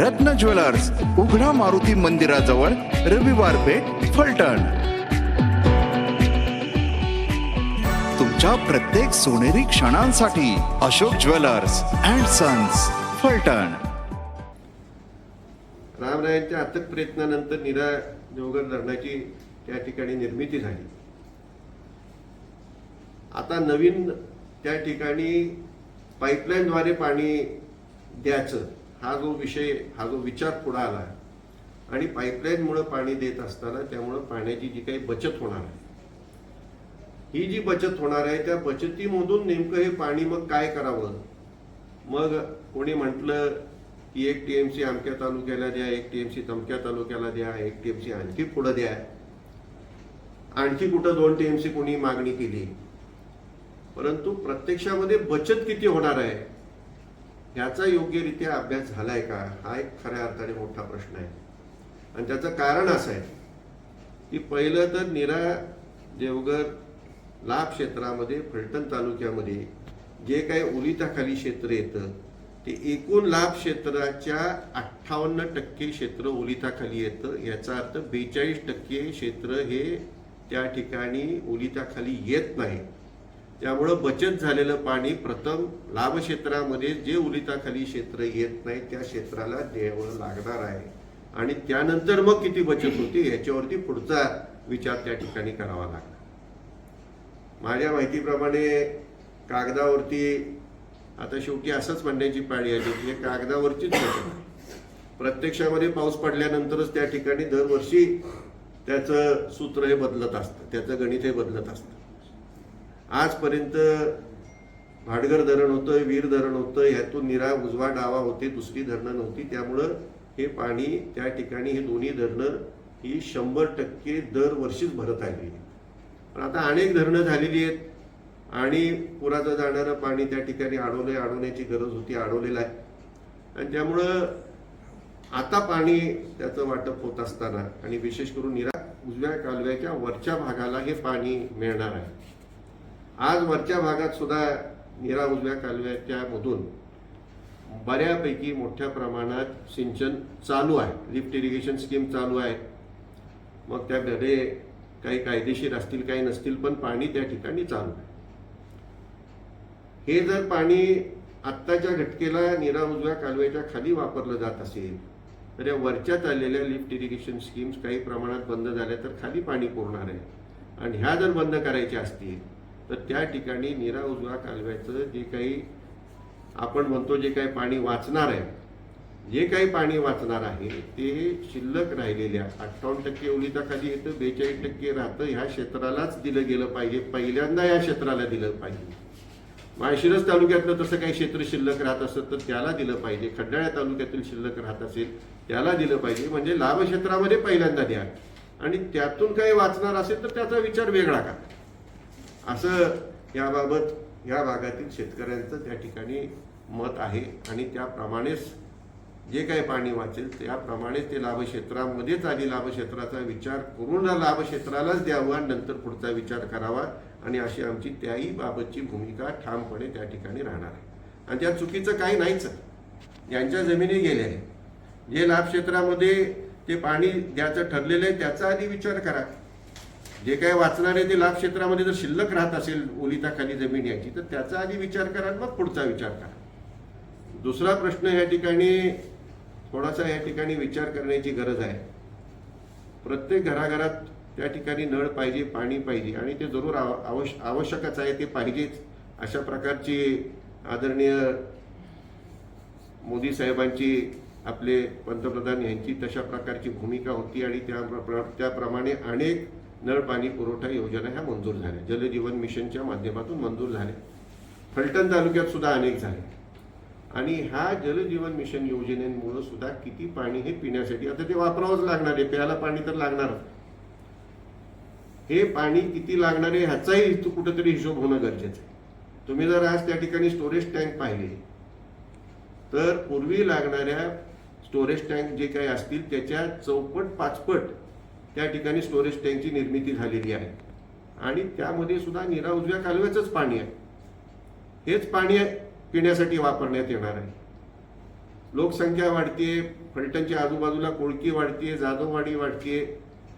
रत्न ज्वेलर्स उघडा मारुती मंदिराजवळ रविवार पेठ फलटण. तुमच्या प्रत्येक सोनेरी क्षणांसाठी Ashok jewellers and sons Phaltan. रामरायांच्या अथक प्रयत्नानंतर निरा जोगर धरणाची त्या ठिकाणी निर्मिती झाली. आता नवीन त्या ठिकाणी पाईपलाईनद्वारे पाणी द्यायचं. हा जो विषय हा जो विचार पुढे आला आणि पाईपलाईनमुळं पाणी देत असताना त्यामुळं पाण्याची जी काही बचत होणार आहे. ही जी बचत होणार आहे त्या बचतीमधून नेमकं हे पाणी मग काय करावं? मग कोणी म्हटलं की एक टीएमसी अमक्या तालुक्याला द्या एक टीएमसी तमक्या तालुक्याला द्या एक टी एम सी आणखी पुढं द्या. आणखी कुठं दोन टी एम सी कोणी मागणी केली? परंतु प्रत्यक्षामध्ये बचत किती होणार आहे? ह्याचा योग्यरित्या अभ्यास झालाय का? हा एक खऱ्या अर्थाने मोठा प्रश्न आहे. आणि त्याचं कारण असं आहे की पहिलं तर निरा देवगर लाभ क्षेत्रामध्ये फलटण तालुक्यामध्ये जे काही ओलिताखाली क्षेत्र येतं ते एकूण लाभ क्षेत्राच्या अठ्ठावन्न टक्के क्षेत्र ओलिताखाली येतं. याचा अर्थ बेचाळीस टक्के क्षेत्र हे त्या ठिकाणी ओलिताखाली येत नाही. त्यामुळं बचत झालेलं पाणी प्रथम लाभ क्षेत्रामध्ये जे उलिताखाली क्षेत्र येत नाही त्या क्षेत्राला द्यावं लागणार आहे. आणि त्यानंतर मग किती बचत होती याच्यावरती पुढचा विचार त्या ठिकाणी करावा लागला. माझ्या माहितीप्रमाणे कागदावरती आता शेवटी असंच म्हणण्याची पाळी आली की कागदावरचीच बचत प्रत्यक्षामध्ये पाऊस पडल्यानंतरच त्या ठिकाणी दरवर्षी त्याचं सूत्र हे बदलत असतं त्याचं गणित हे बदलत असतं. आजपर्यंत भाडगर धरण होतं वीर धरण होतं ह्यातून निरा उजवा डावा होते दुसरी धरणं नव्हती. त्यामुळं हे पाणी त्या ठिकाणी हे दोन्ही धरणं ही शंभर टक्के दरवर्षीच भरत आली पण आता अनेक धरणं झालेली आहेत आणि पुराचं जाणारं पाणी त्या ठिकाणी अडवलंय अडवण्याची गरज होती अडवलेलं आहे. आणि त्यामुळं आता पाणी त्याचं वाटप होत असताना आणि विशेष करून निरा उजव्या कालव्याच्या वरच्या भागाला हे पाणी मिळणार आहे. आज वरच्या भागात सुद्धा निरा उजव्या कालव्याच्या मधून बऱ्यापैकी मोठ्या प्रमाणात सिंचन चालू आहे. लिफ्ट इरिगेशन स्कीम चालू आहे. मग त्यामध्ये काही कायदेशीर असतील काही नसतील पण पाणी त्या ठिकाणी चालू आहे. हे जर पाणी आत्ताच्या घटकेला निरा उजव्या कालव्याच्या खाली वापरलं जात असेल तर या वरच्या चाललेल्या लिफ्ट इरिगेशन स्कीम्स काही प्रमाणात बंद झाल्या तर खाली पाणी पुरणार आहे. आणि ह्या जर बंद करायच्या असतील तर त्या ठिकाणी निरा उजवा कालव्याचं जे काही आपण म्हणतो जे काही पाणी वाचणार आहे जे काही पाणी वाचणार आहे ते शिल्लक राहिलेल्या अठ्ठावन्न टक्के ओलिताखाली येतं बेचाळीस टक्के राहतं. ह्या क्षेत्रालाच दिलं गेलं पाहिजे. पहिल्यांदा या क्षेत्राला दिलं पाहिजे. माळशिरस तालुक्यातलं तसं काही क्षेत्र शिल्लक राहत असत तर त्याला दिलं पाहिजे. खंडाळ्या तालुक्यातील शिल्लक राहत असेल त्याला दिलं पाहिजे. म्हणजे लाभ क्षेत्रामध्ये पहिल्यांदा द्या. आणि त्यातून काही वाचणार असेल तर त्याचा विचार वेगळा करा. असं याबाबत या भागातील शेतकऱ्यांचं त्या ठिकाणी मत आहे आणि त्याप्रमाणेच जे काही पाणी वाचेल त्याप्रमाणेच ते लाभक्षेत्रामध्येच आधी लाभक्षेत्राचा विचार करून लाभक्षेत्रालाच द्यावा नंतर पुढचा विचार करावा आणि अशी आमची त्याही बाबतची भूमिका ठामपणे त्या ठिकाणी राहणार आहे. आणि त्या चुकीचं काही नाहीच यांच्या जमिनी गेल्या आहेत. जे लाभक्षेत्रामध्ये ते पाणी द्यायचं ठरलेलं आहे त्याचा आधी विचार करा. जे काही वाचणार आहे ते लाभ क्षेत्रामध्ये जर शिल्लक राहत असेल ओलिताखाली जमीन याची तर त्याचा आधी विचार करा आणि मग पुढचा विचार करा. दुसरा प्रश्न या ठिकाणी थोडासा या ठिकाणी विचार करण्याची गरज आहे. प्रत्येक घराघरात त्या ठिकाणी नळ पाहिजे पाणी पाहिजे आणि ते जरूर आव- आवश आवश्यकच आहे ते पाहिजेच. अशा प्रकारची आदरणीय मोदी साहेबांची आपले पंतप्रधान यांची तशा प्रकारची भूमिका होती आणि त्या त्याप्रमाणे अनेक नळ पाणी पुरवठा योजना ह्या मंजूर झाल्या. जलजीवन मिशनच्या माध्यमातून मंजूर झाल्या. फलटण तालुक्यात सुद्धा अनेक झाले. आणि ह्या जलजीवन मिशन योजनेमुळं सुद्धा किती पाणी हे पिण्यासाठी आता ते वापरावंच लागणार आहे प्यायला पाणी तर लागणारच. हे पाणी किती लागणार आहे ह्याचाही इथं कुठेतरी हिशोब होणं गरजेचं आहे. तुम्ही जर आज त्या ठिकाणी स्टोरेज टँक पाहिले तर पूर्वी लागणाऱ्या स्टोरेज टँक जे काही असतील त्याच्या चौपट पाचपट त्या ठिकाणी स्टोरेज टँकची निर्मिती झालेली आहे. आणि त्यामध्ये सुद्धा निरा उजव्या कालव्याचंच पाणी आहे. हेच पाणी पिण्यासाठी वापरण्यात येणार आहे. लोकसंख्या वाढतीये फलटणच्या आजूबाजूला कोळकी वाढतीये जाधववाडी वाढतीये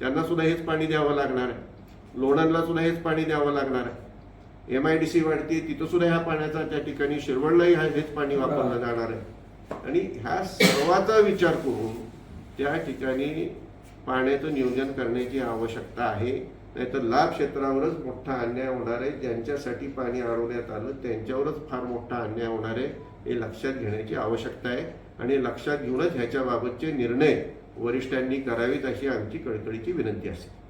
त्यांना सुद्धा हेच पाणी द्यावं लागणार आहे. लोणांना सुद्धा हेच पाणी द्यावं लागणार आहे. एम आय डी सी वाढते तिथं सुद्धा ह्या पाण्याचा त्या ठिकाणी शिरवळलाही हा हेच पाणी वापरलं जाणार आहे. आणि ह्या सर्वाचा विचार करून त्या ठिकाणी पाण्याचं नियोजन करण्याची आवश्यकता आहे. नाहीतर लाभ क्षेत्रावरच मोठा अन्याय होणार आहे. ज्यांच्यासाठी पाणी अडवण्यात आलं त्यांच्यावरच फार मोठा अन्याय होणार आहे हे लक्षात घेण्याची आवश्यकता आहे. आणि लक्षात घेऊनच ह्याच्याबाबतचे निर्णय वरिष्ठांनी करावेत अशी आमची कळकळीची विनंती असेल.